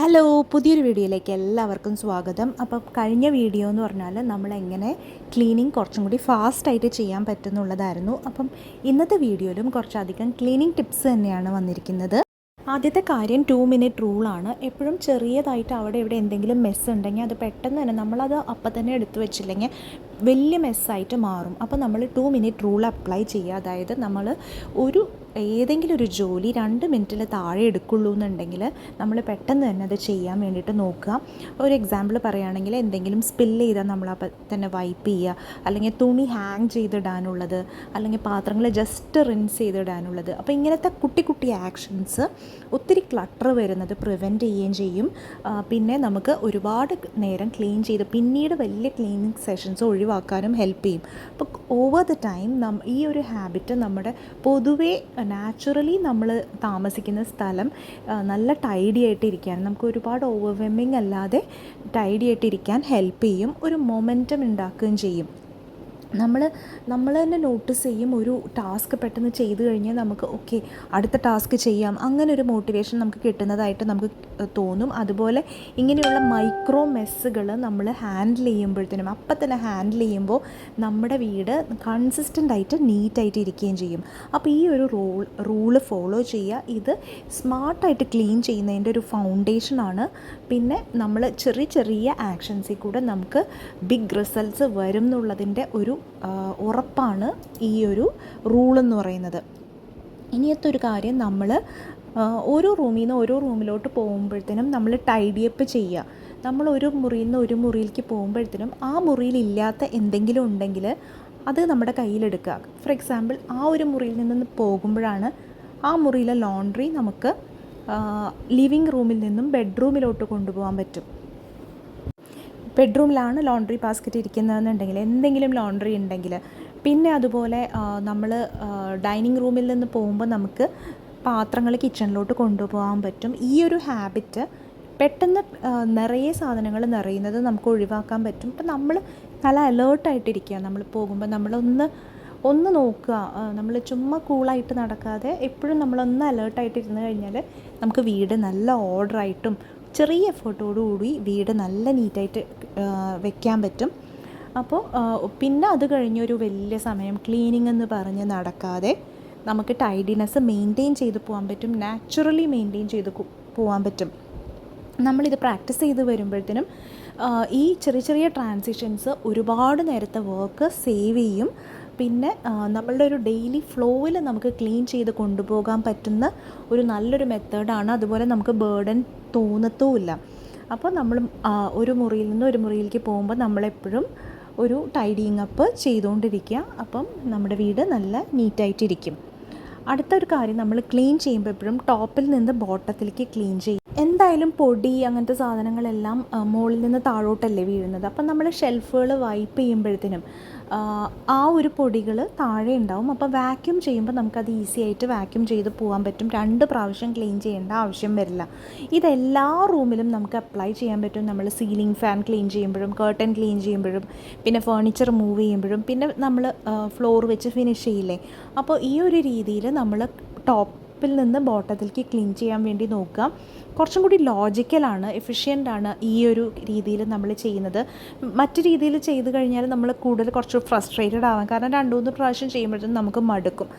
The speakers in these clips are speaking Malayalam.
ഹലോ പുതിയൊരു വീഡിയോയിലേക്ക് എല്ലാവർക്കും സ്വാഗതം. അപ്പം കഴിഞ്ഞ വീഡിയോ എന്ന് പറഞ്ഞാൽ നമ്മൾ എങ്ങനെ ക്ലീനിങ് കുറച്ചും കൂടി ഫാസ്റ്റായിട്ട് ചെയ്യാൻ പറ്റുന്നുള്ളതായിരുന്നു. അപ്പം ഇന്നത്തെ വീഡിയോയിലും കുറച്ചധികം ക്ലീനിങ് ടിപ്സ് തന്നെയാണ് വന്നിരിക്കുന്നത്. ആദ്യത്തെ കാര്യം ടു മിനിറ്റ് റൂളാണ് എപ്പോഴും ചെറിയതായിട്ട് അവിടെ ഇവിടെ എന്തെങ്കിലും മെസ്സ് ഉണ്ടെങ്കിൽ അത് പെട്ടെന്ന് തന്നെ നമ്മളത് അപ്പം തന്നെ എടുത്തു വെച്ചില്ലെങ്കിൽ വലിയ മെസ്സായിട്ട് മാറും. അപ്പോൾ നമ്മൾ ടു മിനിറ്റ് റൂൾ അപ്ലൈ ചെയ്യുക. അതായത് നമ്മൾ ഒരു ഏതെങ്കിലും ഒരു ജോലി രണ്ട് മിനിറ്റിൽ താഴെ എടുക്കുള്ളൂ എന്നുണ്ടെങ്കിൽ നമ്മൾ പെട്ടെന്ന് തന്നെ അത് ചെയ്യാൻ വേണ്ടിയിട്ട് നോക്കുക. ഒരു എക്സാമ്പിൾ പറയുകയാണെങ്കിൽ എന്തെങ്കിലും സ്പില്ല് ചെയ്താൽ നമ്മൾ അപ്പം തന്നെ വൈപ്പ് ചെയ്യുക. അല്ലെങ്കിൽ തുണി ഹാങ് ചെയ്തിടാനുള്ളത്. അല്ലെങ്കിൽ പാത്രങ്ങൾ ജസ്റ്റ് റിൻസ് ചെയ്തിടാനുള്ളത്. അപ്പോൾ ഇങ്ങനത്തെ കുട്ടി കുട്ടി ആക്ഷൻസ് ഒത്തിരി ക്ലട്ടർ വരുന്നത് പ്രിവെന്റ് ചെയ്യുകയും ചെയ്യും. പിന്നെ നമുക്ക് ഒരുപാട് നേരം ക്ലീൻ ചെയ്ത് പിന്നീട് വലിയ ക്ലീനിങ് സെഷൻസ് ഒഴിവാക്കാനും ഹെൽപ്പ് ചെയ്യും. അപ്പോൾ ഓവർ ദ ടൈം ഈ ഒരു ഹാബിറ്റ് നമ്മുടെ പൊതുവേ നാച്ചുറലി നമ്മൾ താമസിക്കുന്ന സ്ഥലം നല്ല ടൈഡി ആയിട്ടിരിക്കാൻ നമുക്ക് ഒരുപാട് ഓവർവെമ്മിങ് അല്ലാതെ ടൈഡി ആയിട്ടിരിക്കാൻ ഹെൽപ്പ് ചെയ്യും ഒരു മൊമെന്റം ഉണ്ടാക്കുകയും ചെയ്യും. നമ്മൾ നമ്മൾ തന്നെ നോട്ടീസ് ചെയ്യും ഒരു ടാസ്ക് പെട്ടെന്ന് ചെയ്തു കഴിഞ്ഞാൽ നമുക്ക് ഓക്കെ അടുത്ത ടാസ്ക് ചെയ്യാം. അങ്ങനെ ഒരു മോട്ടിവേഷൻ നമുക്ക് കിട്ടുന്നതായിട്ട് നമുക്ക് തോന്നും. അതുപോലെ ഇങ്ങനെയുള്ള മൈക്രോ മെസ്സുകൾ നമ്മൾ ഹാൻഡിൽ ചെയ്യുമ്പോഴത്തേനും അപ്പം തന്നെ ഹാൻഡിൽ ചെയ്യുമ്പോൾ നമ്മുടെ വീട് കൺസിസ്റ്റന്റ് ആയിട്ട് നീറ്റായിട്ട് ഇരിക്കുകയും ചെയ്യും. അപ്പോൾ ഈ ഒരു റൂൾ റൂൾ ഫോളോ ചെയ്യുക ഇത് സ്മാർട്ടായിട്ട് ക്ലീൻ ചെയ്യുന്നതിന്റെ ഒരു ഫൗണ്ടേഷനാണ് പിന്നെ നമ്മൾ ചെറിയ ചെറിയ ആക്ഷൻസിൽ കൂടെ നമുക്ക് ബിഗ് റിസൾട്ട്സ് വരും എന്നുള്ളതിന്റെ ഒരു ഉറപ്പാണ് ഈ ഒരു റൂളെന്ന് പറയുന്നത്. ഇനിയത്തെ ഒരു കാര്യം നമ്മൾ ഓരോ റൂമിൽ നിന്ന് ഓരോ റൂമിലോട്ട് പോകുമ്പോഴത്തേനും നമ്മൾ ടൈഡിയപ്പ് ചെയ്യുക നമ്മൾ ഒരു മുറിയിൽ നിന്ന് ഒരു മുറിയിലേക്ക് പോകുമ്പോഴത്തേനും ആ മുറിയിൽ ഇല്ലാത്ത എന്തെങ്കിലും ഉണ്ടെങ്കിൽ അത് നമ്മുടെ കയ്യിലെടുക്കുക. ഫോർ എക്സാമ്പിൾ ആ ഒരു മുറിയിൽ നിന്ന് പോകുമ്പോഴാണ് ആ മുറിയിലെ ലോണ്ട്രി നമുക്ക് ലിവിങ് റൂമിൽ നിന്നും ബെഡ്റൂമിലോട്ട് കൊണ്ടുപോകാൻ പറ്റും. ബെഡ്റൂമിലാണ് ലോണ്ടറി ബാസ്ക്കറ്റ് ഇരിക്കുന്നതെന്നുണ്ടെങ്കിൽ എന്തെങ്കിലും ലോണ്ടറി ഉണ്ടെങ്കിൽ പിന്നെ അതുപോലെ നമ്മൾ ഡൈനിങ് റൂമിൽ നിന്ന് പോകുമ്പോൾ നമുക്ക് പാത്രങ്ങൾ കിച്ചണിലോട്ട് കൊണ്ടുപോകാൻ പറ്റും. ഈ ഒരു ഹാബിറ്റ് പെട്ടെന്ന് നിറയെ സാധനങ്ങൾ നിറയുന്നത് നമുക്ക് ഒഴിവാക്കാൻ പറ്റും. ഇപ്പം നമ്മൾ നല്ല അലേർട്ടായിട്ടിരിക്കുക നമ്മൾ പോകുമ്പോൾ നമ്മളൊന്ന് ഒന്ന് നോക്കുക. നമ്മൾ ചുമ്മാ കൂളായിട്ട് നടക്കാതെ എപ്പോഴും നമ്മളൊന്ന് അലേർട്ടായിട്ട് ഇരുന്ന് കഴിഞ്ഞാൽ നമുക്ക് വീട് നല്ല ഓർഡറായിട്ടും ചെറിയ എഫേർട്ടോടുകൂടി വീട് നല്ല നീറ്റായിട്ട് വെക്കാൻ പറ്റും. അപ്പോൾ പിന്നെ അത് കഴിഞ്ഞൊരു വലിയ സമയം ക്ലീനിങ് എന്ന് പറഞ്ഞ് നടക്കാതെ നമുക്ക് ടൈഡിനെസ് മെയിന്റെയിൻ ചെയ്ത് പോകാൻ പറ്റും. നാച്ചുറലി മെയിന്റെയിൻ ചെയ്ത് പോകാൻ പറ്റും. നമ്മളിത് പ്രാക്ടീസ് ചെയ്ത് വരുമ്പോഴത്തേനും ഈ ചെറിയ ചെറിയ ട്രാൻസിഷൻസ് ഒരുപാട് നേരത്തെ വർക്ക് സേവ് ചെയ്യും. പിന്നെ നമ്മളുടെ ഒരു ഡെയിലി ഫ്ലോയിൽ നമുക്ക് ക്ലീൻ ചെയ്ത് കൊണ്ടുപോകാൻ പറ്റുന്ന ഒരു നല്ലൊരു മെത്തേഡാണ് അതുപോലെ നമുക്ക് ബേർഡൻ തോന്നത്തുമില്ല. അപ്പോൾ നമ്മൾ ഒരു മുറിയിൽ നിന്ന് ഒരു മുറിയിലേക്ക് പോകുമ്പോൾ നമ്മളെപ്പോഴും ഒരു ടൈഡിങ് അപ്പ് ചെയ്തുകൊണ്ടിരിക്കുക. അപ്പം നമ്മുടെ വീട് നല്ല നീറ്റായിട്ടിരിക്കും അടുത്തൊരു കാര്യം നമ്മൾ ക്ലീൻ ചെയ്യുമ്പോൾ എപ്പോഴും ടോപ്പിൽ നിന്ന് ബോട്ടത്തിലേക്ക് ക്ലീൻ ചെയ്യും എന്തായാലും പൊടി അങ്ങനത്തെ സാധനങ്ങളെല്ലാം മുകളിൽ നിന്ന് താഴോട്ടല്ലേ വീഴുന്നത്. അപ്പം നമ്മൾ ഷെൽഫുകൾ വൈപ്പ് ചെയ്യുമ്പോഴത്തേനും ആ, ഒരു പൊടികൾ താഴെ ഉണ്ടാവും. അപ്പോൾ വാക്യൂം ചെയ്യുമ്പോൾ നമുക്കത് ഈസി ആയിട്ട് വാക്യൂം ചെയ്ത് പോകാൻ പറ്റും. രണ്ട് പ്രാവശ്യം ക്ലീൻ ചെയ്യേണ്ട ആവശ്യം വരില്ല. ഇതെല്ലാ റൂമിലും നമുക്ക് അപ്ലൈ ചെയ്യാൻ പറ്റും. നമ്മൾ സീലിംഗ് ഫാൻ ക്ലീൻ ചെയ്യുമ്പോഴും കേർട്ടൻ ക്ലീൻ ചെയ്യുമ്പോഴും പിന്നെ ഫേർണിച്ചർ മൂവ് ചെയ്യുമ്പോഴും പിന്നെ നമ്മൾ ഫ്ലോർ വെച്ച് ഫിനിഷ് ചെയ്യില്ലേ? അപ്പോൾ ഈ ഒരു രീതിയിൽ നമ്മൾ ടോപ്പിൽ നിന്ന് ബോട്ടത്തിലേക്ക് ക്ലീൻ ചെയ്യാൻ വേണ്ടി നോക്കുക. കുറച്ചും കൂടി ലോജിക്കലാണ് എഫിഷ്യന്റാണ് ഈ ഒരു രീതിയിൽ നമ്മൾ ചെയ്യുന്നത്. മറ്റു രീതിയിൽ ചെയ്ത് കഴിഞ്ഞാൽ നമ്മൾ കൂടുതൽ കുറച്ച് ഫ്രസ്ട്രേറ്റഡ് ആവാം. കാരണം രണ്ട് മൂന്ന് പ്രാവശ്യം ചെയ്യുമ്പോഴത്തേക്കും നമുക്ക് മടുക്കും.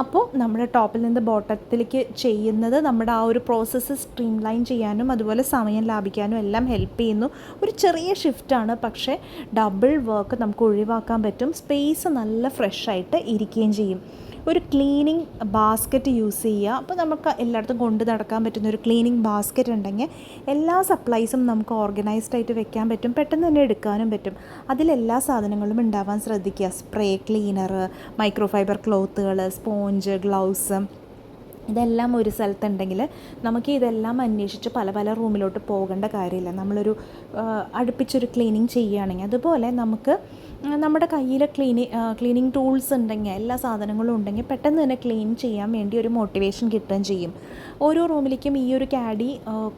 അപ്പോൾ നമ്മൾ ടോപ്പിൽ നിന്ന് ബോട്ടത്തിലേക്ക് ചെയ്യുന്നത് നമ്മുടെ ആ ഒരു പ്രോസസ്സ് സ്ട്രീം ലൈൻ ചെയ്യാനും അതുപോലെ സമയം ലാഭിക്കാനും എല്ലാം ഹെൽപ്പ് ചെയ്യുന്നു. ഒരു ചെറിയ ഷിഫ്റ്റാണ് പക്ഷേ ഡബിൾ വർക്ക് നമുക്ക് ഒഴിവാക്കാൻ പറ്റും. സ്പേസ് നല്ല ഫ്രഷ് ആയിട്ട് ഇരിക്കുകയും ചെയ്യും. ഒരു ക്ലീനിങ് ബാസ്ക്കറ്റ് യൂസ് ചെയ്യുക. അപ്പോൾ നമുക്ക് എല്ലായിടത്തും കൊണ്ട് നടക്കാൻ പറ്റുന്ന ഒരു ക്ലീനിങ് ബാസ്ക്കറ്റ് ഉണ്ടെങ്കിൽ എല്ലാ സപ്ലൈസും നമുക്ക് ഓർഗനൈസ്ഡ് ആയിട്ട് വെക്കാൻ പറ്റും. പെട്ടെന്ന് തന്നെ എടുക്കാനും പറ്റും. അതിലെല്ലാ സാധനങ്ങളും ഉണ്ടാവാൻ ശ്രദ്ധിക്കുക. സ്പ്രേ ക്ലീനർ മൈക്രോഫൈബർ ക്ലോത്തുകൾ സ്പോഞ്ച് ഗ്ലൗസ് ഇതെല്ലാം ഒരു സ്ഥലത്തുണ്ടെങ്കിൽ നമുക്ക് ഇതെല്ലാം അന്വേഷിച്ച് പല പല റൂമിലോട്ട് പോകേണ്ട കാര്യമില്ല. നമ്മളൊരു അടുപ്പിച്ചൊരു ക്ലീനിങ് ചെയ്യുകയാണെങ്കിൽ അതുപോലെ നമുക്ക് നമ്മുടെ കയ്യിൽ ക്ലീനി ക്ലീനിങ് ടൂൾസ് ഉണ്ടെങ്കിൽ എല്ലാ സാധനങ്ങളും ഉണ്ടെങ്കിൽ പെട്ടെന്ന് തന്നെ ക്ലീൻ ചെയ്യാൻ വേണ്ടി ഒരു മോട്ടിവേഷൻ കിട്ടുകയും ചെയ്യും. ഓരോ റൂമിലേക്കും ഈ ഒരു കാഡി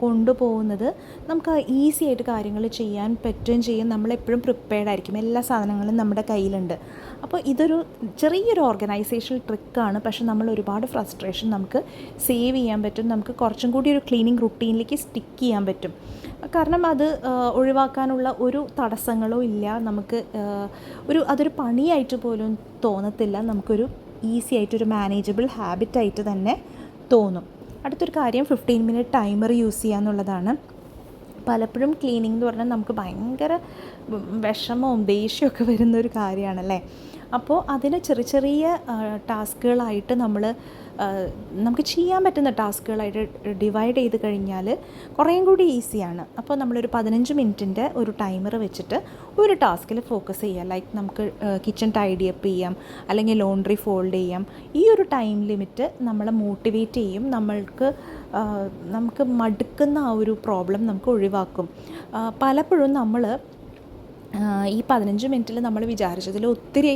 കൊണ്ടുപോകുന്നത് നമുക്ക് ഈസി ആയിട്ട് കാര്യങ്ങൾ ചെയ്യാൻ പറ്റുകയും ചെയ്യും. നമ്മളെപ്പോഴും പ്രിപ്പയർഡ് ആയിരിക്കും. എല്ലാ സാധനങ്ങളും നമ്മുടെ കയ്യിലുണ്ട്. അപ്പോൾ ഇതൊരു ചെറിയൊരു ഓർഗനൈസേഷൻ ട്രിക്കാണ് പക്ഷെ നമ്മൾ ഒരുപാട് ഫ്രസ്ട്രേഷൻ നമുക്ക് സേവ് ചെയ്യാൻ പറ്റും. നമുക്ക് കുറച്ചും കൂടി ഒരു ക്ലീനിങ് റുട്ടീനിലേക്ക് സ്റ്റിക്ക് ചെയ്യാൻ പറ്റും. കാരണം അത് ഒഴിവാക്കാനുള്ള ഒരു തടസ്സങ്ങളോ ഇല്ല. നമുക്ക് ഒരു അതൊരു പണിയായിട്ട് പോലും തോന്നത്തില്ല. നമുക്കൊരു ഈസി ആയിട്ട് ആയിട്ടൊരു മാനേജബിൾ ഹാബിറ്റായിട്ട് തന്നെ തോന്നും. അടുത്തൊരു കാര്യം ഫിഫ്റ്റീൻ മിനിറ്റ് ടൈമർ യൂസ് ചെയ്യുക എന്നുള്ളതാണ്. പലപ്പോഴും ക്ലീനിങ് എന്ന് പറഞ്ഞാൽ നമുക്ക് ഭയങ്കര വിഷമവും ദേഷ്യമൊക്കെ വരുന്ന ഒരു കാര്യമാണല്ലേ? അപ്പോൾ അതിന് ചെറിയ ചെറിയ ടാസ്കുകളായിട്ട് നമ്മൾ നമുക്ക് ചെയ്യാൻ പറ്റുന്ന ടാസ്കുകളായിട്ട് ഡിവൈഡ് ചെയ്ത് കഴിഞ്ഞാൽ കുറേയും കൂടി ഈസിയാണ്. അപ്പോൾ നമ്മളൊരു പതിനഞ്ച് മിനിറ്റിന്റെ ഒരു ടൈമർ വെച്ചിട്ട് ഒരു ടാസ്കിൽ ഫോക്കസ് ചെയ്യുക ലൈക്ക് നമുക്ക് കിച്ചൺ ടൈഡി അപ്പ് ചെയ്യാം അല്ലെങ്കിൽ ലോണ്ട്രി ഫോൾഡ് ചെയ്യാം. ഈ ഒരു ടൈം ലിമിറ്റ് നമ്മളെ മോട്ടിവേറ്റ് ചെയ്യും. നമ്മൾക്ക് നമുക്ക് മടുക്കുന്ന ആ ഒരു പ്രോബ്ലം നമുക്ക് ഒഴിവാക്കും. പലപ്പോഴും നമ്മൾ ഈ പതിനഞ്ച് മിനിറ്റിൽ നമ്മൾ വിചാരിച്ചതിൽ ഒത്തിരി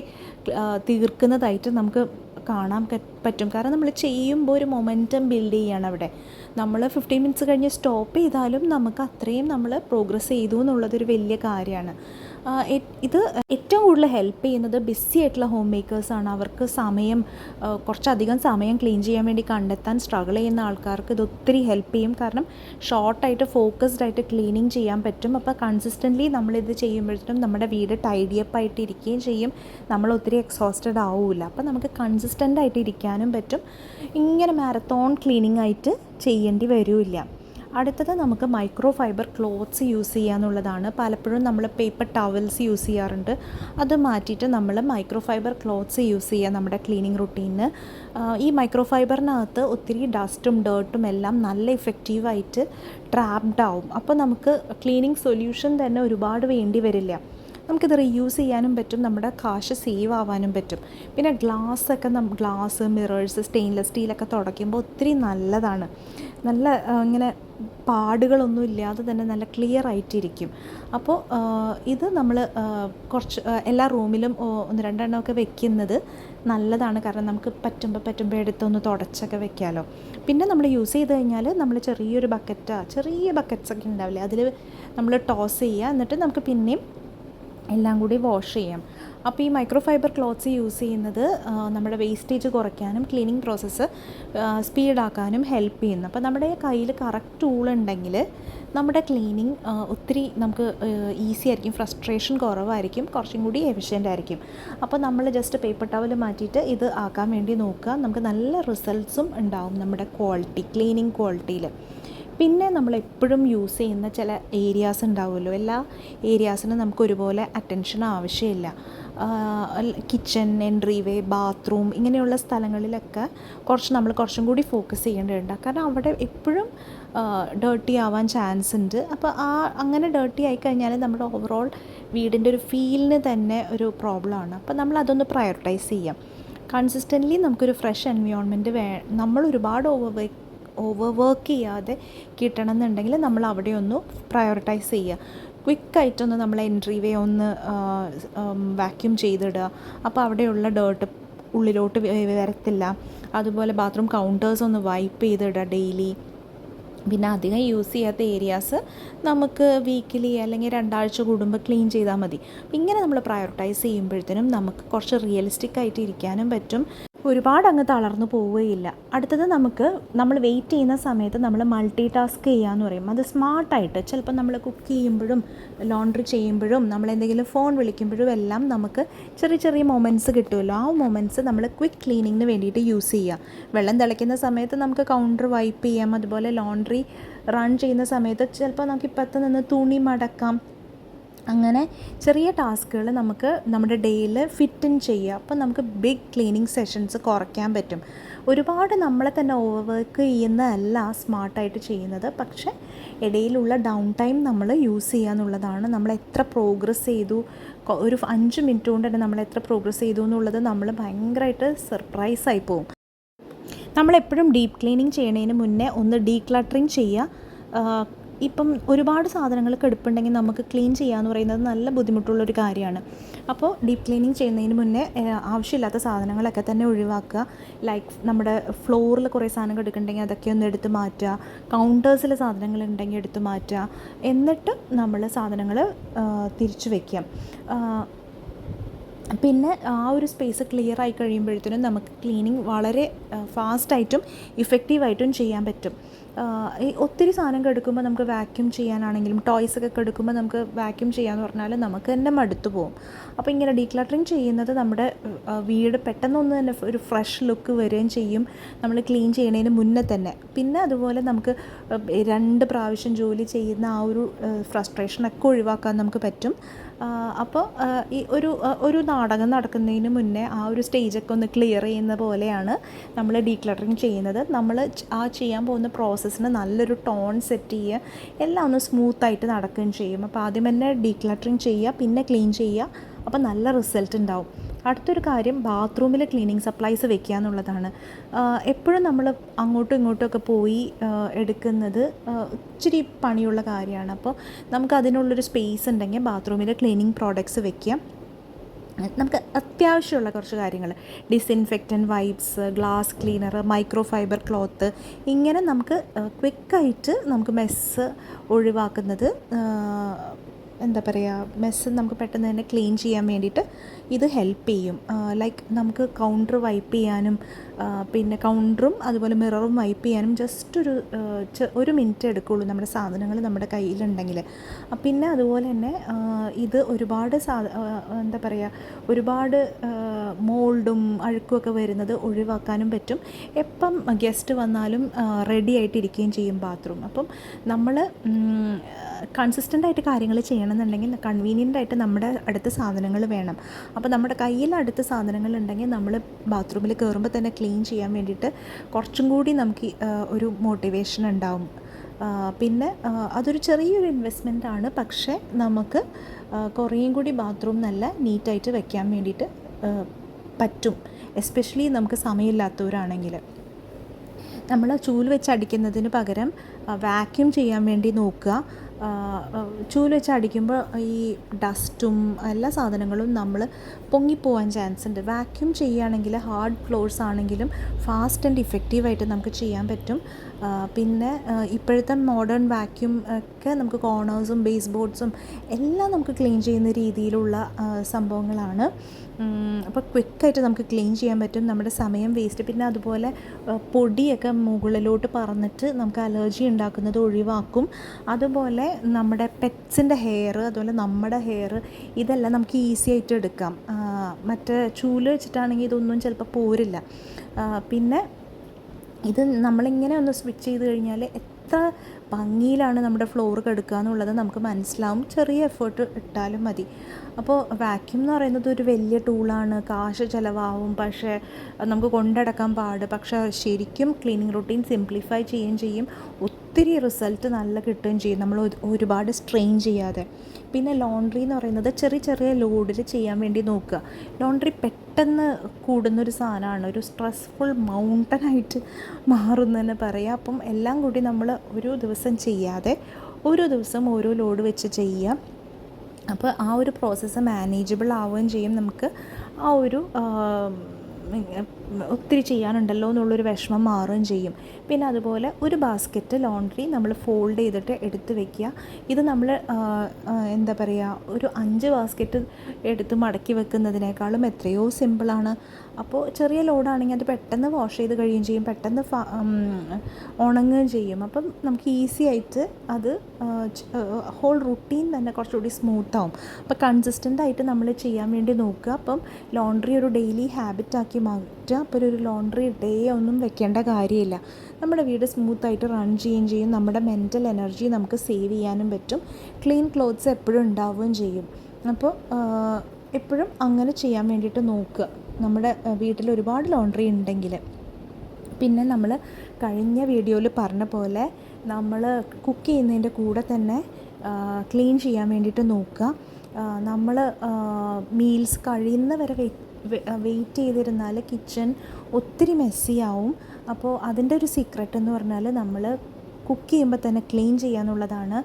തീർക്കുന്നതായിട്ട് നമുക്ക് കാണാൻ പറ്റും. കാരണം നമ്മൾ ചെയ്യുമ്പോൾ ഒരു മൊമെന്റം ബിൽഡ് ചെയ്യണം അവിടെ. നമ്മൾ ഫിഫ്റ്റീൻ മിനിറ്റ്സ് കഴിഞ്ഞ് സ്റ്റോപ്പ് ചെയ്താലും നമുക്ക് അത്രയും നമ്മൾ പ്രോഗ്രസ് ചെയ്തു എന്നുള്ളതൊരു വലിയ കാര്യമാണ്. ഇത് ഏറ്റവും കൂടുതൽ ഹെൽപ്പ് ചെയ്യുന്നത് ബിസി ആയിട്ടുള്ള ഹോം മേക്കേഴ്സാണ് അവർക്ക് സമയം കുറച്ചധികം സമയം ക്ലീൻ ചെയ്യാൻ വേണ്ടി കണ്ടെത്താൻ സ്ട്രഗിൾ ചെയ്യുന്ന ആൾക്കാർക്ക് ഇത് ഒത്തിരി ഹെൽപ്പ് ചെയ്യും. കാരണം ഷോർട്ടായിട്ട് ഫോക്കസ്ഡ് ആയിട്ട് ക്ലീനിങ് ചെയ്യാൻ പറ്റും. അപ്പോൾ കൺസിസ്റ്റന്റ്ലി നമ്മളിത് ചെയ്യുമ്പോഴത്തേക്കും നമ്മുടെ വീട് ടൈഡിയപ്പ് ആയിട്ട് ഇരിക്കുകയും ചെയ്യും. നമ്മൾ ഒത്തിരി എക്സോസ്റ്റഡ് ആവില്ല. അപ്പോൾ നമുക്ക് കൺസിസ്റ്റന്റ് ആയിട്ട് ഇരിക്കാനും പറ്റും. ഇങ്ങനെ മാരത്തോൺ ക്ലീനിങ് ആയിട്ട് ചെയ്യേണ്ടി വരില്ല അടുത്തത് നമുക്ക് മൈക്രോ ഫൈബർ ക്ലോത്ത്സ് യൂസ് ചെയ്യാന്നുള്ളതാണ്. പലപ്പോഴും നമ്മൾ പേപ്പർ ടവൽസ് യൂസ് ചെയ്യാറുണ്ട്. അത് മാറ്റിയിട്ട് നമ്മൾ മൈക്രോ ഫൈബർ ക്ലോത്ത്സ് യൂസ് ചെയ്യുക നമ്മുടെ ക്ലീനിങ് റുട്ടീനിന് ഈ മൈക്രോ ഫൈബറിനകത്ത് ഒത്തിരി ഡസ്റ്റും ഡേർട്ടും എല്ലാം നല്ല ഇഫക്റ്റീവായിട്ട് ട്രാപ്ഡ് ആവും. അപ്പോൾ നമുക്ക് ക്ലീനിങ് സൊല്യൂഷൻ തന്നെ ഒരുപാട് വേണ്ടി വരില്ല. നമുക്കിത് റീയൂസ് ചെയ്യാനും പറ്റും നമ്മുടെ കാശ് സേവ് ആവാനും പറ്റും. പിന്നെ ഗ്ലാസ് ഒക്കെ ഗ്ലാസ് മിറേഴ്സ് സ്റ്റെയിൻലെസ് സ്റ്റീലൊക്കെ തുടയ്ക്കുമ്പോൾ ഒത്തിരി നല്ലതാണ്. നല്ല ഇങ്ങനെ പാടുകളൊന്നും ഇല്ലാതെ തന്നെ നല്ല ക്ലിയർ ആയിട്ടിരിക്കും. അപ്പോൾ ഇത് നമ്മൾ കുറച്ച് എല്ലാ റൂമിലും ഒന്ന് രണ്ടെണ്ണമൊക്കെ വെക്കുന്നത് നല്ലതാണ്. കാരണം നമുക്ക് പറ്റുമ്പോൾ പറ്റുമ്പോൾ എടുത്തൊന്ന് തുടച്ചൊക്കെ വെക്കാമല്ലോ പിന്നെ നമ്മൾ യൂസ് ചെയ്ത് കഴിഞ്ഞാൽ നമ്മൾ ചെറിയൊരു ബക്കറ്റാ ചെറിയ ബക്കറ്റ്സൊക്കെ ഉണ്ടാവില്ലേ? അതിൽ നമ്മൾ ടോസ് ചെയ്യുക എന്നിട്ട് നമുക്ക് പിന്നെയും എല്ലാം കൂടി വാഷ് ചെയ്യാം. അപ്പോൾ ഈ മൈക്രോ ഫൈബർ ക്ലോത്ത്സ് യൂസ് ചെയ്യുന്നത് നമ്മുടെ വേസ്റ്റേജ് കുറയ്ക്കാനും ക്ലീനിങ് പ്രോസസ്സ് സ്പീഡാക്കാനും ഹെൽപ്പ് ചെയ്യുന്നു. അപ്പോൾ നമ്മുടെ കയ്യിൽ കറക്റ്റ് ടൂൾ ഉണ്ടെങ്കിൽ നമ്മുടെ ക്ലീനിങ് ഒത്തിരി നമുക്ക് ഈസി ആയിരിക്കും ഫ്രസ്ട്രേഷൻ കുറവായിരിക്കും കുറച്ചും കൂടി എഫിഷ്യന്റ് ആയിരിക്കും. അപ്പോൾ നമ്മൾ ജസ്റ്റ് പേപ്പർ ടവൽ മാറ്റിയിട്ട് ഇത് ആക്കാൻ വേണ്ടി നോക്കുക. നമുക്ക് നല്ല റിസൾട്ട്സും ഉണ്ടാവും നമ്മുടെ ക്വാളിറ്റി ക്ലീനിങ് ക്വാളിറ്റിയിൽ പിന്നെ നമ്മൾ എപ്പോഴും യൂസ് ചെയ്യുന്ന ചില ഏരിയാസ് ഉണ്ടാവുമല്ലോ. എല്ലാ ഏരിയാസിനും നമുക്ക് ഒരുപോലെ അറ്റൻഷൻ ആവശ്യമില്ല. കിച്ചൺ എൻട്രി വേ ബാത്റൂം ഇങ്ങനെയുള്ള സ്ഥലങ്ങളിലൊക്കെ കുറച്ച് നമ്മൾ കുറച്ചും കൂടി ഫോക്കസ് ചെയ്യേണ്ടതുണ്ട്. കാരണം അവിടെ എപ്പോഴും ഡേർട്ടി ആവാൻ ചാൻസ് ഉണ്ട്. അപ്പോൾ ആ അങ്ങനെ ഡേർട്ടി ആയി കഴിഞ്ഞാൽ നമ്മുടെ ഓവറോൾ വീടിന്റെ ഒരു ഫീലിന് തന്നെ ഒരു പ്രോബ്ലമാണ് അപ്പോൾ നമ്മൾ അതൊന്ന് പ്രയോറിറ്റൈസ് ചെയ്യാം. കൺസിസ്റ്റന്റ്ലി നമുക്കൊരു ഫ്രഷ് എൻവയോൺമെന്റ് വേ നമ്മൾ ഒരുപാട് ഓവർ ഓവർ വർക്ക് ചെയ്യാതെ കിട്ടണം എന്നുണ്ടെങ്കിൽ നമ്മൾ അവിടെ ഒന്ന് പ്രയോറിറ്റൈസ് ചെയ്യുക. ക്വിക്കായിട്ടൊന്ന് നമ്മൾ എൻട്രി വേ ഒന്ന് വാക്യൂം ചെയ്തിടുക. അപ്പോൾ അവിടെയുള്ള ഡേർട്ട് ഉള്ളിലോട്ട് വരത്തില്ല. അതുപോലെ ബാത്റൂം കൗണ്ടേഴ്സ് ഒന്ന് വൈപ്പ് ചെയ്തിടുക ഡെയിലി പിന്നെ അധികം യൂസ് ചെയ്യാത്ത ഏരിയാസ് നമുക്ക് വീക്കിലി അല്ലെങ്കിൽ രണ്ടാഴ്ച കൂടുമ്പോൾ ക്ലീൻ ചെയ്താൽ മതി. ഇങ്ങനെ നമ്മൾ പ്രയോറിറ്റൈസ് ചെയ്യുമ്പോഴത്തേനും നമുക്ക് കുറച്ച് റിയലിസ്റ്റിക് ആയിട്ട് ഇരിക്കാനും പറ്റും. ഒരുപാട് അങ്ങ് തളർന്നു പോവുകയില്ല. അടുത്തത് നമുക്ക് നമ്മൾ വെയിറ്റ് ചെയ്യുന്ന സമയത്ത് നമ്മൾ മൾട്ടി ടാസ്ക് ചെയ്യാന്ന് പറയും. അത് സ്മാർട്ടായിട്ട് ചിലപ്പോൾ നമ്മൾ കുക്ക് ചെയ്യുമ്പോഴും ലോണ്ടറി ചെയ്യുമ്പോഴും നമ്മൾ എന്തെങ്കിലും ഫോൺ വിളിക്കുമ്പോഴും എല്ലാം നമുക്ക് ചെറിയ ചെറിയ മൊമെന്റ്സ് കിട്ടുമല്ലോ. ആ മൊമെന്റ്സ് നമ്മൾ ക്വിക്ക് ക്ലീനിങ്ങിന് വേണ്ടിയിട്ട് യൂസ് ചെയ്യുക. വെള്ളം തിളയ്ക്കുന്ന സമയത്ത് നമുക്ക് കൗണ്ടർ വൈപ്പ് ചെയ്യാം. അതുപോലെ ലോണ്ടറി റൺ ചെയ്യുന്ന സമയത്ത് ചിലപ്പോൾ നമുക്ക് ഇപ്പത്ത് നിന്ന് തുണി മടക്കാം. അങ്ങനെ ചെറിയ ടാസ്കുകൾ നമുക്ക് നമ്മുടെ ഡേയിൽ ഫിറ്റ് ഇൻ ചെയ്യുക. അപ്പോൾ നമുക്ക് ബിഗ് ക്ലീനിങ് സെഷൻസ് കുറയ്ക്കാൻ പറ്റും. ഒരുപാട് നമ്മളെ തന്നെ ഓവർ വർക്ക് ചെയ്യുന്നതല്ല സ്മാർട്ടായിട്ട് ചെയ്യുന്നത്. പക്ഷേ ഇടയിലുള്ള ഡൗൺ ടൈം നമ്മൾ യൂസ് ചെയ്യുക എന്നുള്ളതാണ്. നമ്മൾ എത്ര പ്രോഗ്രസ് ചെയ്തു ഒരു അഞ്ച് മിനിറ്റ് കൊണ്ട് തന്നെ നമ്മൾ എത്ര പ്രോഗ്രസ് ചെയ്തു എന്നുള്ളത് നമ്മൾ ഭയങ്കരമായിട്ട് സർപ്രൈസ് ആയി പോകും. നമ്മളെപ്പോഴും ഡീപ് ക്ലീനിങ് ചെയ്യണതിന് മുന്നേ ഒന്ന് ഡീക്ലട്ടറിങ് ചെയ്യുക. ഇപ്പം ഒരുപാട് സാധനങ്ങൾ കെടുപ്പുണ്ടെങ്കിൽ നമുക്ക് ക്ലീൻ ചെയ്യാന്ന് പറയുന്നത് നല്ല ബുദ്ധിമുട്ടുള്ളൊരു കാര്യമാണ്. അപ്പോൾ ഡീപ്പ് ക്ലീനിങ് ചെയ്യുന്നതിന് മുന്നേ ആവശ്യമില്ലാത്ത സാധനങ്ങളൊക്കെ തന്നെ ഒഴിവാക്കുക. ലൈക്ക് നമ്മുടെ ഫ്ലോറിൽ കുറേ സാധനങ്ങൾ എടുക്കുന്നുണ്ടെങ്കിൽ അതൊക്കെ ഒന്ന് എടുത്ത് മാറ്റുക. കൗണ്ടേഴ്സിൽ സാധനങ്ങൾ ഉണ്ടെങ്കിൽ എടുത്ത് മാറ്റുക. എന്നിട്ട് നമ്മൾ സാധനങ്ങൾ തിരിച്ചു വയ്ക്കാം പിന്നെ ആ ഒരു സ്പേസ് ക്ലിയർ ആയി കഴിയുമ്പോഴത്തേനും നമുക്ക് ക്ലീനിങ് വളരെ ഫാസ്റ്റായിട്ടും ഇഫക്റ്റീവായിട്ടും ചെയ്യാൻ പറ്റും. ഈ ഒത്തിരി സാധനം കെടുക്കുമ്പോൾ നമുക്ക് വാക്യൂം ചെയ്യാനാണെങ്കിലും ടോയ്സ് ഒക്കെ കെടുക്കുമ്പോൾ നമുക്ക് വാക്യൂം ചെയ്യാന്ന് പറഞ്ഞാൽ നമുക്ക് തന്നെ മടുത്തു പോകും അപ്പോൾ ഇങ്ങനെ ഡീക്ലട്ടറിങ് ചെയ്യുന്നത് നമ്മുടെ വീട് പെട്ടെന്നൊന്ന് തന്നെ ഒരു ഫ്രഷ് ലുക്ക് വരികയും ചെയ്യും. നമ്മൾ ക്ലീൻ ചെയ്യുന്നതിന് മുന്നേ തന്നെ. പിന്നെ അതുപോലെ നമുക്ക് രണ്ട് പ്രാവശ്യം ജോലി ചെയ്യുന്ന ആ ഒരു ഫ്രസ്ട്രേഷനൊക്കെ ഒഴിവാക്കാൻ നമുക്ക് പറ്റും. അപ്പോൾ ഈ ഒരു ഒരു നാടകം നടക്കുന്നതിന് മുന്നേ ആ ഒരു സ്റ്റേജൊക്കെ ഒന്ന് ക്ലിയർ ചെയ്യുന്ന പോലെയാണ് നമ്മൾ ഡീക്ലറിങ് ചെയ്യുന്നത്. നമ്മൾ ആ ചെയ്യാൻ പോകുന്ന പ്രോസസ്സിന് നല്ലൊരു ടോൺ സെറ്റ് ചെയ്യുക എല്ലാം ഒന്ന് സ്മൂത്തായിട്ട് നടക്കുകയും ചെയ്യും. അപ്പോൾ ആദ്യം തന്നെ ഡീക്ലട്ടറിങ് ചെയ്യുക പിന്നെ ക്ലീൻ ചെയ്യുക അപ്പോൾ നല്ല റിസൾട്ട് ഉണ്ടാവും. അടുത്തൊരു കാര്യം ബാത്റൂമിൽ ക്ലീനിങ് സപ്ലൈസ് വെക്കുക എന്നുള്ളതാണ്. എപ്പോഴും നമ്മൾ അങ്ങോട്ടും ഇങ്ങോട്ടും ഒക്കെ പോയി എടുക്കുന്നത് ഇച്ചിരി പണിയുള്ള കാര്യമാണ്. അപ്പോൾ നമുക്ക് അതിനുള്ളൊരു സ്പേസ് ഉണ്ടെങ്കിൽ ബാത്റൂമിൽ ക്ലീനിങ് പ്രോഡക്ട്സ് വെക്കുക. നമുക്ക് അത്യാവശ്യമുള്ള കുറച്ച് കാര്യങ്ങൾ disinfectant wipes glass cleaner microfibre cloth ഇങ്ങനെ നമുക്ക് ക്വിക്കായിട്ട് നമുക്ക് മെസ്സ് ഒഴിവാക്കുന്നത് എന്താ പറയുക മെസ്സ് നമുക്ക് പെട്ടെന്ന് തന്നെ ക്ലീൻ ചെയ്യാൻ വേണ്ടിയിട്ട് ഇത് ഹെൽപ്പ് ചെയ്യും. ലൈക്ക് നമുക്ക് കൗണ്ടർ വൈപ്പ് ചെയ്യാനും പിന്നെ കൗണ്ടറും അതുപോലെ മിററും വൈപ്പ് ചെയ്യാനും ജസ്റ്റ് ഒരു ഒരു മിനിറ്റ് എടുക്കുള്ളൂ നമ്മുടെ സാധനങ്ങൾ നമ്മുടെ കയ്യിലുണ്ടെങ്കിൽ. പിന്നെ അതുപോലെ തന്നെ ഇത് ഒരുപാട് എന്താ പറയുക ഒരുപാട് മോൾഡും അഴുക്കുമൊക്കെ വരുന്നത് ഒഴിവാക്കാനും പറ്റും. എപ്പം ഗസ്റ്റ് വന്നാലും റെഡി ആയിട്ടിരിക്കുകയും ചെയ്യും ബാത്റൂം അപ്പം നമ്മൾ കൺസിസ്റ്റന്റ് ആയിട്ട് കാര്യങ്ങൾ ചെയ്യണമെന്നുണ്ടെങ്കിൽ കൺവീനിയന്റ് ആയിട്ട് നമ്മുടെ അടുത്ത് സാധനങ്ങൾ വേണം. അപ്പോൾ നമ്മുടെ കയ്യിൽ അടുത്ത സാധനങ്ങൾ ഉണ്ടെങ്കിൽ നമ്മൾ ബാത്റൂമിൽ കയറുമ്പോൾ തന്നെ ക്ലീൻ ചെയ്യാൻ വേണ്ടിയിട്ട് കുറച്ചും കൂടി നമുക്ക് ഒരു മോട്ടിവേഷൻ ഉണ്ടാവും. പിന്നെ അതൊരു ചെറിയൊരു ഇൻവെസ്റ്റ്മെന്റ് ആണ്. പക്ഷേ നമുക്ക് കുറേയും കൂടി ബാത്റൂം നല്ല നീറ്റായിട്ട് വെക്കാൻ വേണ്ടിയിട്ട് പറ്റും. എസ്പെഷ്യലി നമുക്ക് സമയമില്ലാത്തവരാണെങ്കിൽ. നമ്മൾ ചൂൽ വെച്ച് അടിക്കുന്നതിന് പകരം വാക്യൂം ചെയ്യാൻ വേണ്ടി നോക്കുക. ചൂൽ വെച്ച് അടിക്കുമ്പോൾ ഈ ഡസ്റ്റും എല്ലാ സാധനങ്ങളും നമ്മൾ പൊങ്ങിപ്പോവാൻ ചാൻസ് ഉണ്ട്. വാക്യൂം ചെയ്യുകയാണെങ്കിൽ ഹാർഡ് ഫ്ലോർസ് ആണെങ്കിലും ഫാസ്റ്റ് ആൻഡ് ഇഫക്റ്റീവായിട്ട് നമുക്ക് ചെയ്യാൻ പറ്റും. പിന്നെ ഇപ്പോഴത്തെ മോഡേൺ വാക്യൂം ഒക്കെ നമുക്ക് കോർണേഴ്സും ബേസ് ബോർഡ്സും എല്ലാം നമുക്ക് ക്ലീൻ ചെയ്യുന്ന രീതിയിലുള്ള സംഭവങ്ങളാണ്. അപ്പോൾ ക്വിക്കായിട്ട് നമുക്ക് ക്ലീൻ ചെയ്യാൻ പറ്റും. നമ്മുടെ സമയം വേസ്റ്റ് പിന്നെ അതുപോലെ പൊടിയൊക്കെ മുകളിലോട്ട് പറന്നിട്ട് നമുക്ക് അലർജി ഉണ്ടാക്കുന്നത് ഒഴിവാക്കും. അതുപോലെ നമ്മുടെ പെറ്റ്സിന്റെ ഹെയർ അതുപോലെ നമ്മുടെ ഹെയർ ഇതെല്ലാം നമുക്ക് ഈസി ആയിട്ട് എടുക്കാം. മറ്റേ ചൂൽ വെച്ചിട്ടാണെങ്കിൽ ഇതൊന്നും ചിലപ്പോൾ പോരില്ല. പിന്നെ ഇത് നമ്മളിങ്ങനെ ഒന്ന് സ്വിച്ച് ചെയ്ത് കഴിഞ്ഞാൽ എത്ര ഭംഗിയിലാണ് നമ്മുടെ ഫ്ലോർ കെടുക്കുക എന്നുള്ളത് നമുക്ക് മനസ്സിലാവും. ചെറിയ എഫേർട്ട് ഇട്ടാലും മതി. അപ്പോൾ വാക്യൂം എന്ന് പറയുന്നത് ഒരു വലിയ ടൂളാണ് കാശ് ചിലവാവും പക്ഷേ നമുക്ക് കൊണ്ടടക്കാൻ പാട്. പക്ഷേ ശരിക്കും ക്ലീനിങ് റൂട്ടീൻ സിംപ്ലിഫൈ ചെയ്യുകയും ചെയ്യും. ഒത്തിരി റിസൾട്ട് നല്ല കിട്ടുകയും ചെയ്യും. നമ്മൾ ഒരുപാട് സ്ട്രെയിൻ ചെയ്യാതെ. പിന്നെ ലോണ്ട്രി എന്ന് പറയുന്നത് ചെറിയ ചെറിയ ലോഡിൽ ചെയ്യാൻ വേണ്ടി നോക്കുക. ലോണ്ട്രി പെട്ടെന്ന് കൂടുന്നൊരു സാധനമാണ് ഒരു സ്ട്രെസ്ഫുൾ മൗണ്ടനായിട്ട് മാറുന്നതെന്ന് പറയാം. അപ്പം എല്ലാം കൂടി നമ്മൾ ഒരു ദിവസം ചെയ്യാതെ ഓരോ ദിവസം ഓരോ ലോഡ് വെച്ച് ചെയ്യുക അപ്പോൾ ആ ഒരു പ്രോസസ്സ് മാനേജബിൾ ആവുകയും ചെയ്യും. നമുക്ക് ആ ഒരു ഒത്തിരി ചെയ്യാനുണ്ടല്ലോ എന്നുള്ളൊരു വിഷമം മാറുകയും ചെയ്യും. പിന്നെ അതുപോലെ ഒരു ബാസ്ക്കറ്റ് ലോണ്ടറി നമ്മൾ ഫോൾഡ് ചെയ്തിട്ട് എടുത്ത് വെക്കുക. ഇത് നമ്മൾ എന്താ പറയുക ഒരു അഞ്ച് ബാസ്ക്കറ്റ് എടുത്ത് മടക്കി വെക്കുന്നതിനേക്കാളും എത്രയോ സിമ്പിളാണ് അപ്പോൾ ചെറിയ ലോഡാണെങ്കിൽ അത് പെട്ടെന്ന് വാഷ് ചെയ്ത് കഴിയുകയും ചെയ്യും. പെട്ടെന്ന് ഉണങ്ങുകയും ചെയ്യും. അപ്പം നമുക്ക് ഈസി ആയിട്ട് അത് ഹോൾ റുട്ടീൻ തന്നെ കുറച്ചുകൂടി സ്മൂത്ത് ആവും. അപ്പോൾ കൺസിസ്റ്റന്റ് ആയിട്ട് നമ്മൾ ചെയ്യാൻ വേണ്ടി നോക്കുക. അപ്പം ലോണ്ട്രി ഒരു ഡെയിലി ഹാബിറ്റാക്കി മാറ്റുക. അപ്പോൾ ഒരു ലോണ്ട്രി ഡേ ഒന്നും വെക്കേണ്ട കാര്യമില്ല. നമ്മുടെ വീട് സ്മൂത്ത് ആയിട്ട് റൺ ചെയ്യുകയും ചെയ്യും. നമ്മുടെ മെന്റൽ എനർജി നമുക്ക് സേവ് ചെയ്യാനും പറ്റും. ക്ലീൻ ക്ലോത്ത്സ് എപ്പോഴും ഉണ്ടാവുകയും ചെയ്യും. അപ്പോൾ എപ്പോഴും അങ്ങനെ ചെയ്യാൻ വേണ്ടിയിട്ട് നോക്കുക. നമ്മുടെ വീട്ടിൽ ഒരുപാട് ലോണ്ടറി ഉണ്ടെങ്കിൽ പിന്നെ നമ്മൾ കഴിഞ്ഞ വീഡിയോയിൽ പറഞ്ഞ പോലെ നമ്മൾ കുക്ക് ചെയ്യുന്നതിന്റെ കൂടെ തന്നെ ക്ലീൻ ചെയ്യാൻ വേണ്ടിയിട്ട് നോക്കുക. നമ്മൾ മീൽസ് കഴിയുന്നവരെ വെയിറ്റ് ചെയ്തിരുന്നാൽ കിച്ചൺ ഒത്തിരി മെസ്സി ആവും. അപ്പോൾ അതിന്റെ ഒരു സീക്രട്ട് എന്ന് പറഞ്ഞാൽ നമ്മൾ കുക്ക് ചെയ്യുമ്പോൾ തന്നെ ക്ലീൻ ചെയ്യാന്നുള്ളതാണ്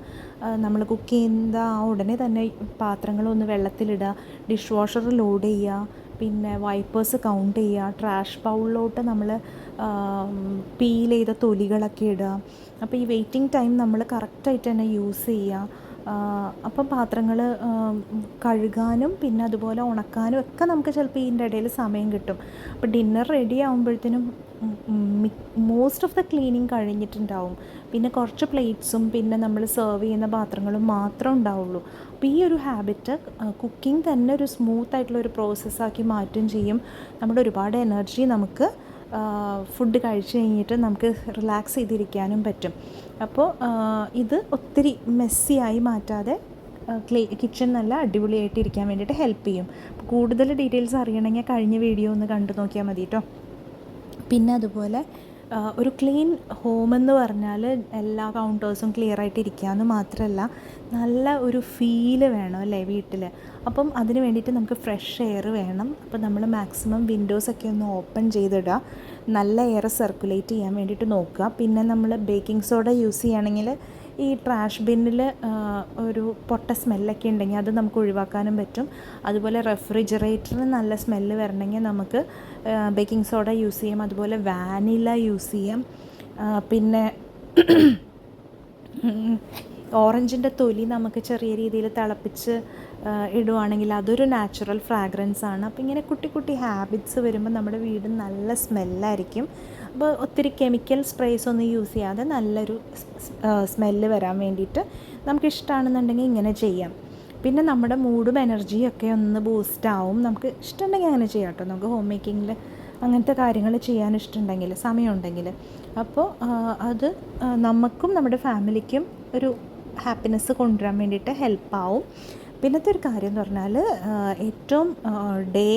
നമ്മൾ കുക്ക് ചെയ്യുന്ന ആ ഉടനെ തന്നെ പാത്രങ്ങളൊന്ന് വെള്ളത്തിലിടുക ഡിഷ് വാഷർ ലോഡ് ചെയ്യുക പിന്നെ വൈപ്പേഴ്സ് കൗണ്ട് ചെയ്യുക ട്രാഷ് ബൗളിലോട്ട് നമ്മൾ പീൽ ചെയ്ത തൊലികളൊക്കെ ഇടുക. അപ്പോൾ ഈ വെയിറ്റിംഗ് ടൈം നമ്മൾ കറക്റ്റായിട്ട് തന്നെ യൂസ് ചെയ്യുക. അപ്പം പാത്രങ്ങൾ കഴുകാനും പിന്നെ അതുപോലെ ഉണക്കാനും ഒക്കെ നമുക്ക് ചിലപ്പോൾ ഇതിന്റെ ഇടയിൽ സമയം കിട്ടും. അപ്പോൾ ഡിന്നർ റെഡി ആകുമ്പോഴത്തേനും മോസ്റ്റ് ഓഫ് ദ ക്ലീനിങ് കഴിഞ്ഞിട്ടുണ്ടാവും. പിന്നെ കുറച്ച് പ്ലേറ്റ്സും പിന്നെ നമ്മൾ സെർവ് ചെയ്യുന്ന പാത്രങ്ങളും മാത്രം ഉണ്ടാവുള്ളൂ. അപ്പോൾ ഈ ഒരു ഹാബിറ്റ് കുക്കിംഗ് തന്നെ ഒരു സ്മൂത്ത് ആയിട്ടുള്ള ഒരു പ്രോസസ്സാക്കി മാറ്റും ചെയ്യും. നമ്മുടെ ഒരുപാട് എനർജി നമുക്ക് ഫുഡ് കഴിച്ച് കഴിഞ്ഞിട്ട് നമുക്ക് റിലാക്സ് ചെയ്തിരിക്കാനും പറ്റും. അപ്പോൾ ഇത് ഒത്തിരി മെസ്സിയായി മാറ്റാതെ ക്ലീ കിച്ചൺ നല്ല അടിപൊളിയായിട്ട് ഇരിക്കാൻ വേണ്ടിയിട്ട് ഹെൽപ്പ് ചെയ്യും. കൂടുതൽ ഡീറ്റെയിൽസ് അറിയണമെങ്കിൽ കഴിഞ്ഞ വീഡിയോ ഒന്ന് കണ്ടു നോക്കിയാൽ മതി കേട്ടോ പിന്നെ അതുപോലെ ഒരു ക്ലീൻ ഹോം എന്ന് പറഞ്ഞാൽ എല്ലാ കൗണ്ടേഴ്സും ക്ലിയർ ആയിട്ട് ഇരിക്കുക മാത്രമല്ല നല്ല ഒരു ഫീൽ വേണം അല്ലേ വീട്ടിൽ. അപ്പം അതിന് വേണ്ടിയിട്ട് നമുക്ക് ഫ്രഷ് എയർ വേണം. അപ്പം നമ്മൾ മാക്സിമം വിൻഡോസൊക്കെ ഒന്ന് ഓപ്പൺ ചെയ്തിടുക. നല്ല എയർ സർക്കുലേറ്റ് ചെയ്യാൻ വേണ്ടിയിട്ട് നോക്കുക. പിന്നെ നമ്മൾ ബേക്കിംഗ് സോഡ യൂസ് ചെയ്യുകയാണെങ്കിൽ ഈ ട്രാഷ് ബിന്നിൽ ഒരു പൊട്ട സ്മെല്ലൊക്കെ ഉണ്ടെങ്കിൽ അത് നമുക്ക് ഒഴിവാക്കാനും പറ്റും. അതുപോലെ റെഫ്രിജറേറ്ററിന് നല്ല സ്മെല്ല് വരണമെങ്കിൽ നമുക്ക് ബേക്കിംഗ് സോഡ യൂസ് ചെയ്യാം. അതുപോലെ വാനില യൂസ് ചെയ്യാം. പിന്നെ ഓറഞ്ചിന്റെ തൊലി നമുക്ക് ചെറിയ രീതിയിൽ തിളപ്പിച്ച് ഇടുവാണെങ്കിൽ അതൊരു നാച്ചുറൽ ഫ്രാഗ്രൻസ് ആണ്. അപ്പോൾ ഇങ്ങനെ കുട്ടി കുട്ടി ഹാബിറ്റ്സ് വരുമ്പോൾ നമ്മുടെ വീട് നല്ല സ്മെല്ലായിരിക്കും അപ്പോൾ ഒത്തിരി കെമിക്കൽ സ്പ്രേസ് ഒന്നും യൂസ് ചെയ്യാതെ നല്ലൊരു സ്മെല്ല് വരാൻ വേണ്ടിയിട്ട് നമുക്ക് ഇഷ്ടമാണെന്നുണ്ടെങ്കിൽ ഇങ്ങനെ ചെയ്യാം. പിന്നെ നമ്മുടെ മൂഡും എനർജിയും ഒക്കെ ഒന്ന് ബൂസ്റ്റ് ആവും. നമുക്ക് ഇഷ്ടമുണ്ടെങ്കിൽ അങ്ങനെ ചെയ്യാം കേട്ടോ. നമുക്ക് ഹോം മേക്കിങ്ങിൽ അങ്ങനത്തെ കാര്യങ്ങൾ ചെയ്യാൻ ഇഷ്ടമുണ്ടെങ്കിൽ സമയമുണ്ടെങ്കിൽ. അപ്പോൾ അത് നമുക്കും നമ്മുടെ ഫാമിലിക്കും ഒരു ഹാപ്പിനെസ് കൊണ്ടുവരാൻ വേണ്ടിയിട്ട് ഹെൽപ്പാവും പിന്നത്തെ ഒരു കാര്യം എന്ന് പറഞ്ഞാൽ ഏറ്റവും ഡേ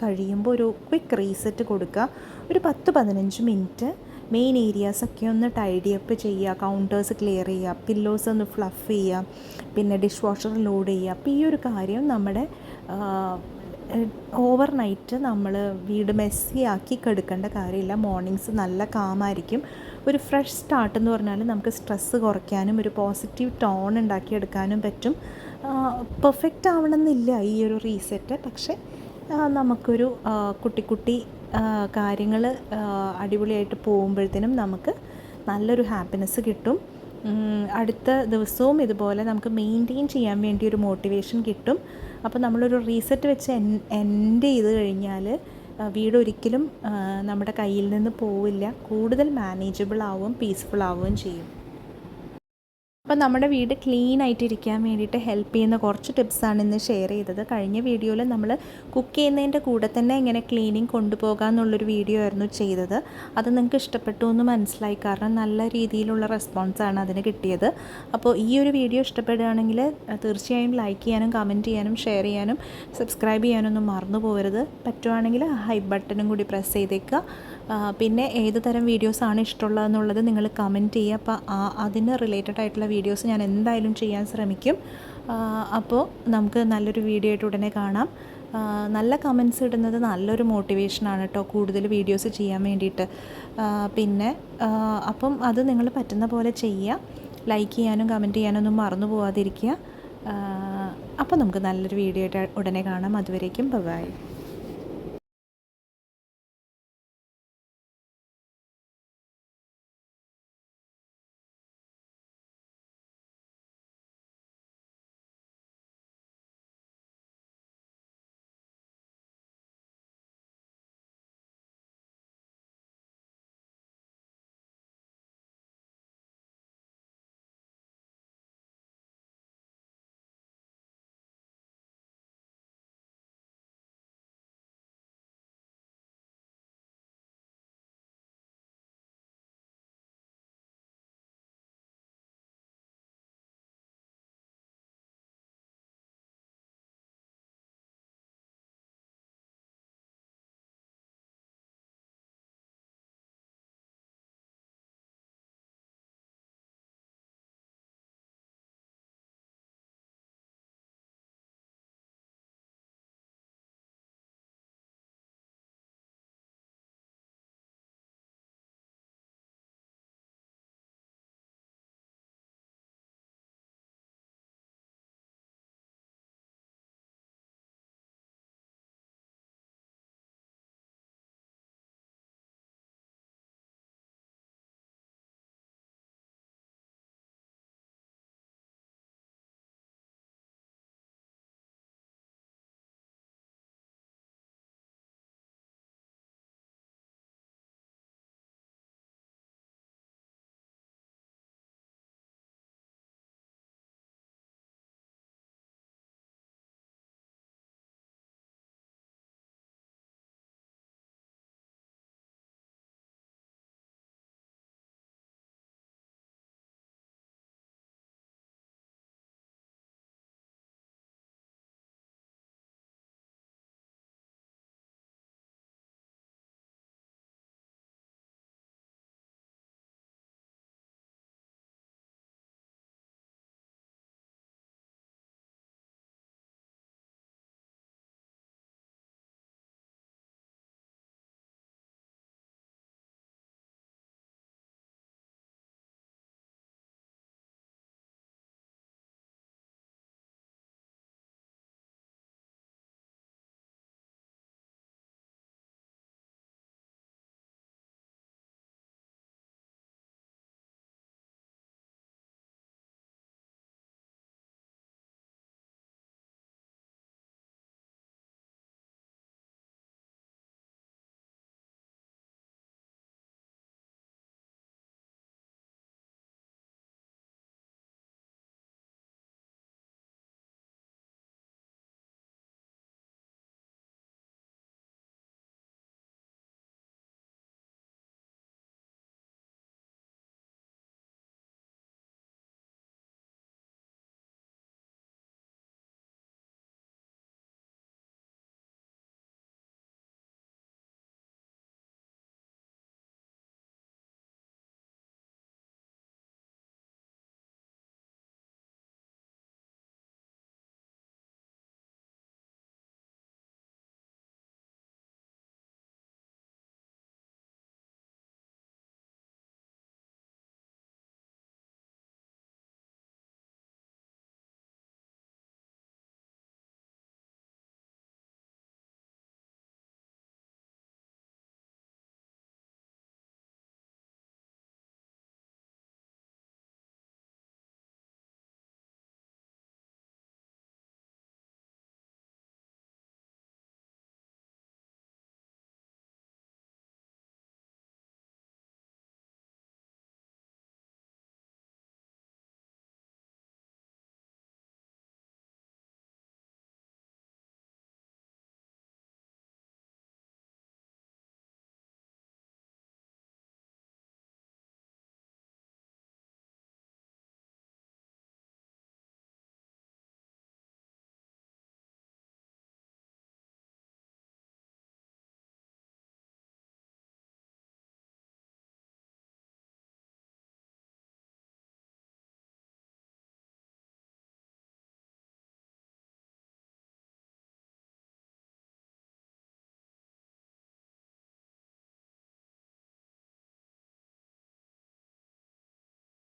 കഴിയുമ്പോൾ ഒരു ക്വിക്ക് റീസെറ്റ് കൊടുക്കുക. ഒരു പത്ത് പതിനഞ്ച് മിനിറ്റ് മെയിൻ ഏരിയാസൊക്കെ ഒന്ന് ടൈഡി അപ്പ് ചെയ്യുക കൗണ്ടേഴ്സ് ക്ലിയർ ചെയ്യുക പില്ലോസ് ഒന്ന് ഫ്ലഫ് ചെയ്യുക പിന്നെ ഡിഷ് വാഷർ ലോഡ് ചെയ്യുക. അപ്പോൾ ഈ ഒരു കാര്യം നമ്മുടെ ഓവർ നൈറ്റ് നമ്മൾ വീട് മെസ്സി ആക്കി കെടുക്കേണ്ട കാര്യമില്ല. മോർണിംഗ്സ് നല്ല കാമായിരിക്കും ഒരു ഫ്രഷ് സ്റ്റാർട്ട് എന്ന് പറഞ്ഞാൽ നമുക്ക് സ്ട്രെസ്സ് കുറയ്ക്കാനും ഒരു പോസിറ്റീവ് ടോൺ ഉണ്ടാക്കിയെടുക്കാനും പറ്റും. പെർഫെക്റ്റ് ആവണമെന്നില്ല ഈ ഒരു റീസെറ്റ് പക്ഷേ നമുക്കൊരു കുട്ടി കുട്ടി കാര്യങ്ങൾ അടിപൊളിയായിട്ട് പോകുമ്പോഴത്തേനും നമുക്ക് നല്ലൊരു ഹാപ്പിനെസ് കിട്ടും. അടുത്ത ദിവസവും ഇതുപോലെ നമുക്ക് മെയിന്റെയിൻ ചെയ്യാൻ വേണ്ടി ഒരു മോട്ടിവേഷൻ കിട്ടും. അപ്പോൾ നമ്മളൊരു റീസെറ്റ് വെച്ച് എൻ എൻഡ് ചെയ്ത് കഴിഞ്ഞാൽ വീടൊരിക്കലും നമ്മുടെ കയ്യിൽ നിന്ന് പോവില്ല. കൂടുതൽ മാനേജബിൾ ആവും പീസ്ഫുൾ ആവുകയും ചെയ്യും. അപ്പോൾ നമ്മുടെ വീട് ക്ലീൻ ആയിട്ട് ഇരിക്കാൻ വേണ്ടിയിട്ട് ഹെൽപ്പ് ചെയ്യുന്ന കുറച്ച് ടിപ്സാണ് ഇന്ന് ഷെയർ ചെയ്തത്. കഴിഞ്ഞ വീഡിയോയിൽ നമ്മൾ കുക്ക് ചെയ്യുന്നതിന്റെ കൂടെ തന്നെ എങ്ങനെ ക്ലീനിങ് കൊണ്ടുപോകാം എന്നുള്ളൊരു വീഡിയോ ആയിരുന്നു ചെയ്തത്. അത് നിങ്ങൾക്ക് ഇഷ്ടപ്പെട്ടു എന്ന് മനസ്സിലായി. കാരണം നല്ല രീതിയിലുള്ള റെസ്പോൺസാണ് അതിന് കിട്ടിയത്. അപ്പോൾ ഈ ഒരു വീഡിയോ ഇഷ്ടപ്പെടുകയാണെങ്കിൽ തീർച്ചയായും ലൈക്ക് ചെയ്യാനും കമന്റ് ചെയ്യാനും ഷെയർ ചെയ്യാനും സബ്സ്ക്രൈബ് ചെയ്യാനൊന്നും മറന്നു പോകരുത്. പറ്റുവാണെങ്കിൽ ഹൈ ബട്ടണും കൂടി പ്രസ് ചെയ്തേക്കുക. പിന്നെ ഏത് തരം വീഡിയോസാണ് ഇഷ്ടമുള്ളതെന്നുള്ളത് നിങ്ങൾ കമന്റ് ചെയ്യുക. അപ്പോൾ അതിന് റിലേറ്റഡ് ആയിട്ടുള്ള വീഡിയോസ് ഞാൻ എന്തായാലും ചെയ്യാൻ ശ്രമിക്കും. അപ്പോൾ നമുക്ക് നല്ലൊരു വീഡിയോ ആയിട്ട് ഉടനെ കാണാം. നല്ല കമൻസ് ഇടുന്നത് നല്ലൊരു മോട്ടിവേഷനാണ് കേട്ടോ കൂടുതൽ വീഡിയോസ് ചെയ്യാൻ വേണ്ടിയിട്ട്. പിന്നെ അപ്പം അത് നിങ്ങൾ പറ്റുന്ന പോലെ ചെയ്യുക. ലൈക്ക് ചെയ്യാനും കമന്റ് ചെയ്യാനൊന്നും മറന്നു പോവാതിരിക്കുക. അപ്പോൾ നമുക്ക് നല്ലൊരു വീഡിയോ ആയിട്ട് ഉടനെ കാണാം. അതുവരേക്കും ബൈ